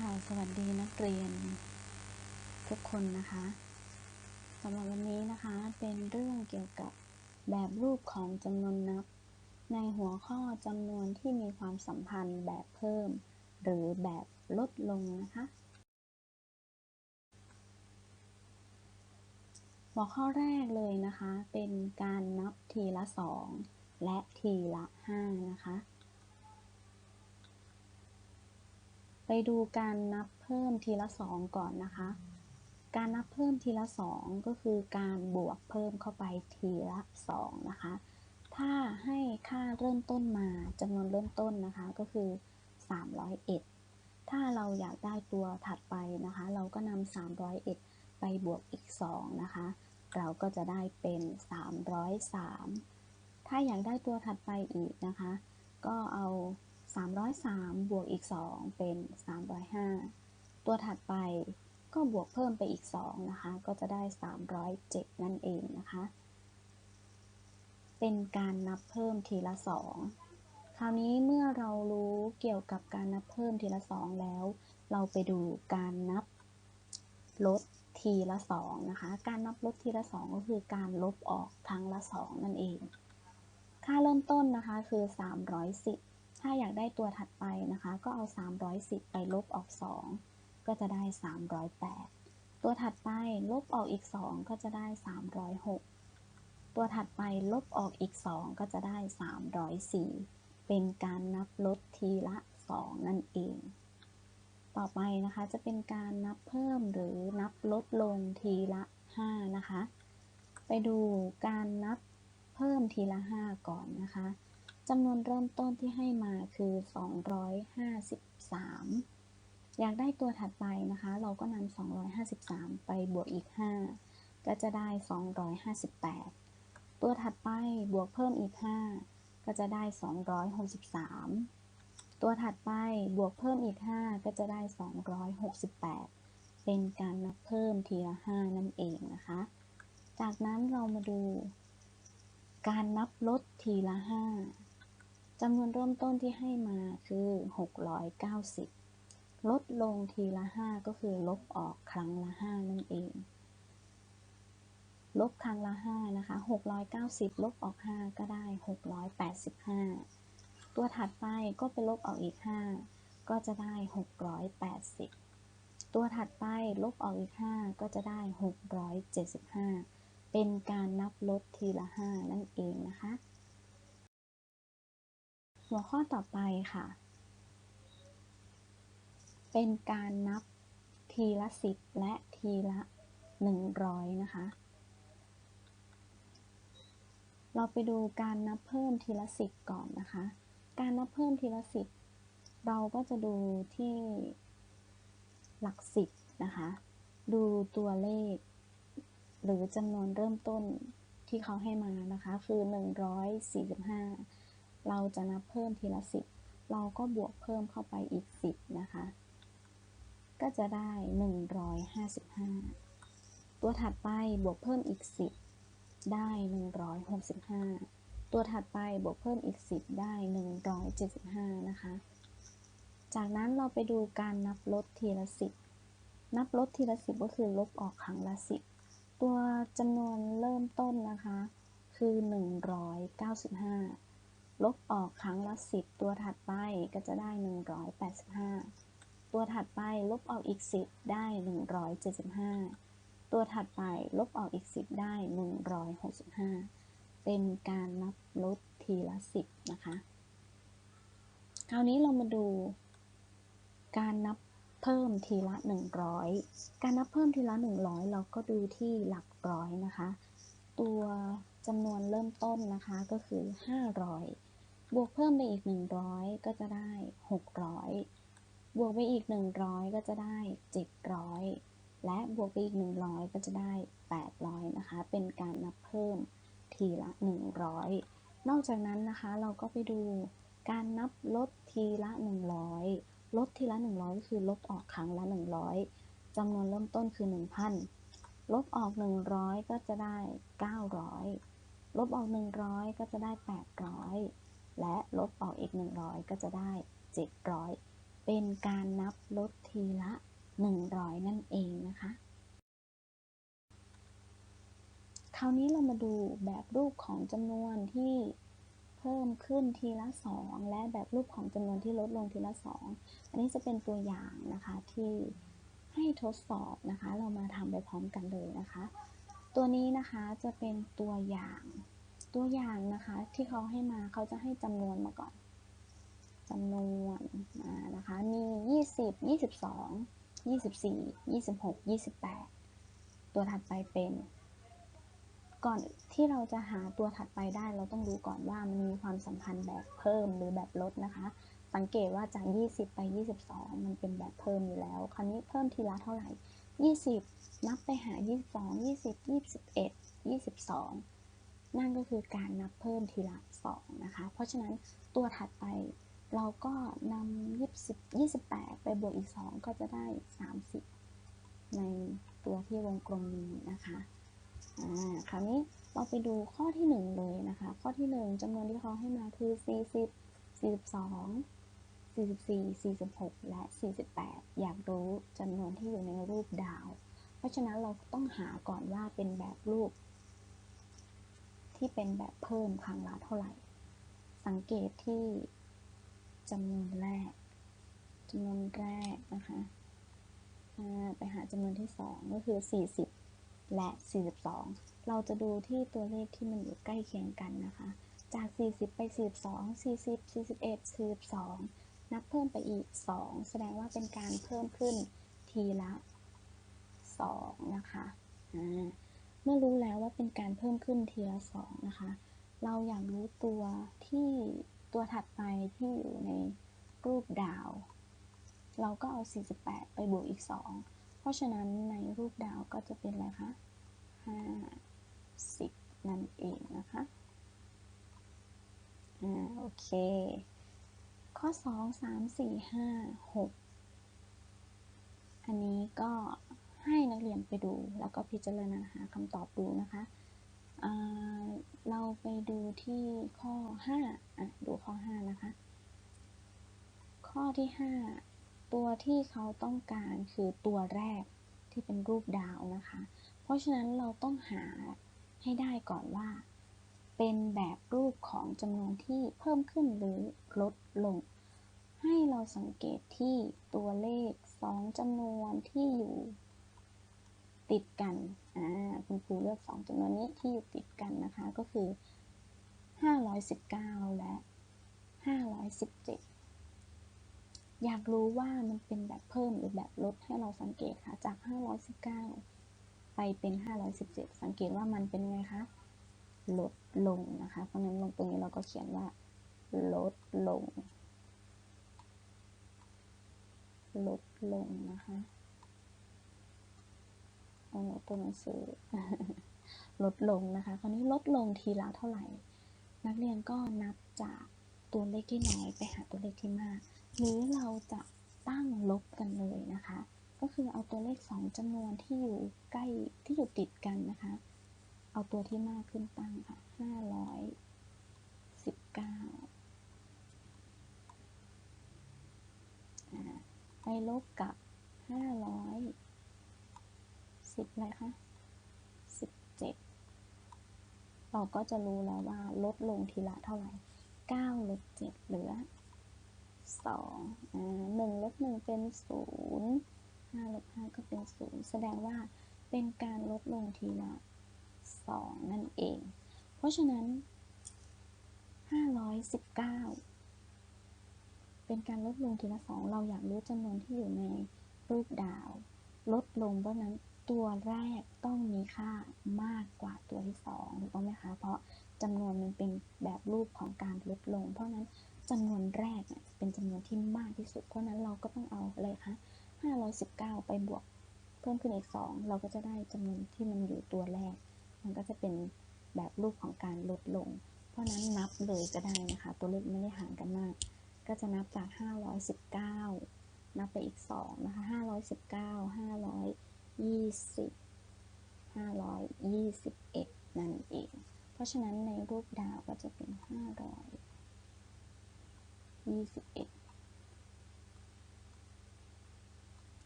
ค่ะสวัสดีนักเรียน ทุกคนนะคะสำหรับวันนี้นะคะเป็นเรื่องเกี่ยวกับแบบรูปของจำนวนนับ ในหัวข้อจำนวนที่มีความสัมพันธ์แบบเพิ่ม หรือแบบลดลงนะคะ หัวข้อแรกเลยนะคะ เป็นการนับทีละ 2 และทีละ 5 นะคะ ไปดูการนับเพิ่มทีละ 2 ก่อนนะคะ การนับเพิ่มทีละ 2 ก็คือการบวกเพิ่มเข้าไปทีละ 2 นะคะ ถ้าให้ค่าเริ่มต้นมาจำนวนเริ่มต้นนะคะก็คือ 301 ถ้าเราอยากได้ตัวถัดไปนะคะ เราก็นำ301 ไปบวกอีก 2 นะคะ เราก็จะได้เป็น 303 ถ้าอยากได้ตัวถัดไปอีกนะคะ ก็เอา 303 บวกอีก 2 เป็น 305 ตัวถัดไปก็บวกเพิ่มไปอีก 2 นะคะ ก็จะได้ 307 นั่นเองนะคะ เป็นการนับเพิ่มทีละ 2 คราวนี้เมื่อเรารู้เกี่ยวกับการนับเพิ่มทีละ 2 แล้ว เราไปดูการนับลดทีละ 2 นะคะ การนับลดทีละ 2 ก็คือการลบออกครั้งละ 2 นั่นเอง ค่าเริ่มต้นนะคะคือ 310 ถ้าอยากได้ตัวถัดไปนะคะ ก็เอา 310 ไปลบออก 2 ก็จะได้ 308 ตัวถัดไปลบออกอีก 2 ก็จะได้ 306 ตัวถัดไปลบออกอีก 2 ก็จะได้ 304 เป็นการนับลดทีละ 2 นั่นเอง ต่อไปนะคะจะเป็นการนับเพิ่มหรือนับลดลงทีละ 5 นะคะ ไปดูการนับเพิ่มทีละ 5 ก่อนนะคะ จำนวนเริ่มต้นที่ให้มาคือ 253 อยากได้ตัวถัดไปนะคะ เราก็นำ253 ไปบวกอีก 5 ก็จะได้ 258 ตัวถัดไปบวกเพิ่มอีก 5 ก็จะได้ 263 ตัวถัดไปบวกเพิ่มอีก 5 ก็จะได้ 268 เป็นการนับเพิ่มทีละ 5 นั่นเองนะคะ จากนั้นเรามาดูการนับลดทีละ 5 จำนวนเริ่มต้นที่ให้มาคือ 690 ลดลงทีละ 5 ก็คือลบออกครั้งละ 5 นั่นเอง ลบครั้งละ 5 นะคะ 690 ลบออก 5 ก็ได้ 685 ตัวถัดไปก็ไปลบออกอีก 5 ก็จะได้ 680 ตัวถัดไปลบออกอีก 5 ก็จะได้ 675 เป็นการนับลดทีละ 5 นั่นเองนะคะ หัวข้อต่อไปค่ะ เป็นการนับทีละ 10 และทีละ 100 นะคะ เราไปดูการนับเพิ่มทีละ 10 ก่อนนะคะ การนับเพิ่มทีละ 10 เราก็จะดูที่หลัก 10 นะคะ ดูตัวเลข หรือจำนวนเริ่มต้นที่เขาให้มานะคะ คือ 145 เราจะนับเพิ่มทีละ 10 เราก็บวกเพิ่มเข้าไปอีก 10 นะคะ ก็จะได้ 155 ตัวถัดไปบวกเพิ่มอีก 10 ได้ 165 ตัวถัดไปบวกเพิ่มอีก 10 ได้ 175 นะคะ จากนั้นเราไปดูการนับลดทีละ 10 นับลดทีละ 10 ก็คือลบออกครั้งละ 10 ตัวจำนวนเริ่มต้นนะคะ คือ 195 ลบออกครั้งละ 10 ตัวถัดไปก็จะได้ 185 ตัวถัดไปลบออกอีก 10 ได้ 175 ตัวถัดไปลบออกอีก 10 ได้ 165 เป็นการนับลดทีละ 10 นะคะ คราวนี้เรามาดู การนับเพิ่มทีละ 100 การนับเพิ่มทีละ 100 เราก็ดูที่หลักร้อยนะคะ ตัวจำนวนเริ่มต้นนะคะก็คือ 500 บวกเพิ่มไปอีก 100 ก็จะได้ 600 บวกไปอีก 100 ก็จะได้ 700 และบวกไปอีก 100 ก็จะได้ 800 นะคะ เป็นการนับเพิ่มทีละ 100 นอกจากนั้นนะคะเราก็ไปดูการนับลดทีละ 100 ลดทีละ 100 ก็คือลบออกครั้งละ 100 จำนวนเริ่มต้นคือ 1,000 ลบออก 100 ก็จะได้ 900 ลบออก 100 ก็จะได้ 800 และลบออกอีก 100 ก็จะได้ 700 เป็นการนับลดทีละ 100 นั่นเองนะคะ คราวนี้เรามาดูแบบรูปของจำนวนที่เพิ่มขึ้นทีละ 2 และแบบรูปของจำนวนที่ลดลงทีละ 2 อันนี้จะเป็นตัวอย่างนะคะที่ให้ทดสอบนะคะ เรามาทำไปพร้อมกันเลยนะคะ ตัวนี้นะคะจะเป็นตัวอย่าง ตัวอย่างนะคะ ที่เขาให้มาเขาจะให้จำนวนมาก่อนจำนวนนะคะมี 20 22 24 26 28 ตัวถัดไปเป็น ก่อนที่เราจะหาตัวถัดไปได้เราต้องรู้ก่อนว่ามันมีความสัมพันธ์แบบเพิ่มหรือแบบลดนะคะ สังเกตว่าจาก 20 ไป 22 มันเป็นแบบเพิ่มอยู่แล้ว คราวนี้เพิ่มทีละเท่าไหร่ 20 นับไปหา 22 20 21 22 นั่นก็คือการนับเพิ่มทีละ 2 นะคะ เพราะฉะนั้นตัวถัดไปเราก็นำ20 28 ไปบวกอีก 2 ก็จะได้ 30 ในตัวที่วงกลมนี้นะคะอ่าคราวนี้เราไปดูข้อที่ 1 เลยนะคะ ข้อที่ 1จำนวนที่เขาให้มาคือ 40 42 44 46 และ 48 อยากรู้จำนวนที่อยู่ในรูปดาว เพราะฉะนั้นเราต้องหาก่อนว่าเป็นแบบรูป ที่เป็นแบบเพิ่มครั้งละเท่าไหร่ สังเกตที่จำนวนแรกจำนวนแรกนะคะไปหาจำนวนที่ 2 ก็คือ 40 และ 42 เราจะดูที่ตัวเลขที่มันอยู่ใกล้เคียงกันนะคะ จาก 40 ไป 42 40 41 42 นับเพิ่มไปอีก 2 แสดงว่าเป็นการเพิ่มขึ้นทีละ 2 นะคะ เมื่อรู้แล้วว่าเป็นการเพิ่มขึ้นทีละ2นะคะ เราอยากรู้ตัวที่ตัวถัดไปที่อยู่ในรูปดาว เราก็เอา 48 ไปบวกอีก 2 เพราะฉะนั้นในรูปดาวก็จะเป็นอะไรคะ 50 นั่นเองนะคะ อ่า โอเค ข้อ 2 3 4 5 6 อันนี้ก็ ให้นักเรียนไปดู แล้วก็พิจารณาหาคำตอบดูนะคะเราไปดูที่ข้อ5อะดูข้อ 5 นะคะ ข้อที่ 5 ตัวที่เขาต้องการคือตัวแรกที่เป็นรูปดาวนะคะ เพราะฉะนั้นเราต้องหาให้ได้ก่อนว่า เป็นแบบรูปของจำนวนที่เพิ่มขึ้นหรือลดลง ให้เราสังเกตที่ตัวเลข 2จำนวนที่อยู่ ติดกัน อ่า คุณครูเลือก 2จำนวนนี้ที่อยู่ติดกันนะคะ ก็คือ 519 และ 517 อยากรู้ว่ามันเป็นแบบเพิ่มหรือแบบลดให้เราสังเกตค่ะ จาก 519 ไปเป็น 517 สังเกตว่ามันเป็นไงคะ ลดลงนะคะ เพราะนั้นลงตรงนี้เราก็เขียนว่า ลดลง ลดลงนะคะ ตัวหนังสือลดลงนะคะคราวนี้ลดลงทีละเท่าไหร่ นักเรียนก็นับจากตัวเลขที่น้อยไปหาตัวเลขที่มาก หรือเราจะตั้งลบกันเลยนะคะ ก็คือเอาตัวเลข 2จำนวนที่อยู่ใกล้ที่อยู่ติดกันนะคะ เอาตัวที่มากขึ้นตั้งค่ะ519ไปลบกับ500 สิบอะไรคะสิบเจ็ดเราก็จะรู้แล้วว่าลดลงทีละเท่าไหร่เก้าลบเจ็ดเหลือสองอ่าหนึ่งลบหนึ่งเป็นศูนย์ห้าลบห้าก็เป็นศูนย์แสดงว่าเป็นการลดลงทีละสองนั่นเอง เพราะฉะนั้นห้าร้อยสิบเก้าเป็นการลดลงทีละสองเราอยากรู้จำนวนที่อยู่ในรูปดาว ลดลงเพราะนั้น ตัวแรกต้องมีค่ามากกว่าตัวที่สองถูกต้องไหมคะ เพราะจำนวนมันเป็นแบบรูปของการลดลง เพราะนั้นจำนวนแรกเป็นจำนวนที่มากที่สุด เพราะนั้นเราก็ต้องเอาอะไรคะ519 ไปบวกเพิ่มขึ้นอีก 2 เราก็จะได้จำนวนที่มันอยู่ตัวแรก มันก็จะเป็นแบบรูปของการลดลง เพราะนั้นนับเลยก็ได้นะคะ ตัวเลขไม่ได้ห่างกันมาก ก็จะนับจาก 519 นับไปอีก 2 นะคะ 519 500 ยี่สิบห้าร้อยยี่สิบเอ็ดนั่นเอง เพราะฉะนั้นในรูปดาวก็จะเป็นห้าร้อยยี่สิบเอ็ด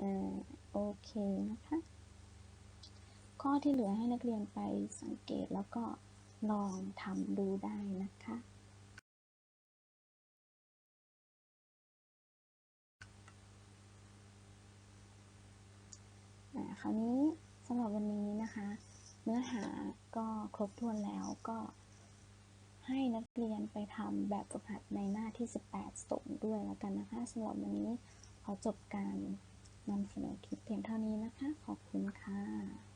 อ่าโอเคนะคะ ข้อที่เหลือให้นักเรียนไปสังเกตแล้วก็ลองทำดูได้นะคะ คราวนี้สำหรับวันนี้นะคะ เนื้อหาก็ครบถ้วนแล้วก็ให้นักเรียนไปทำแบบฝึกหัดในหน้าที่ 18 ส่งด้วยแล้วกันนะคะสำหรับวันนี้ขอจบการนำเสนอคลิปเพียงเท่านี้นะคะ ขอบคุณค่ะ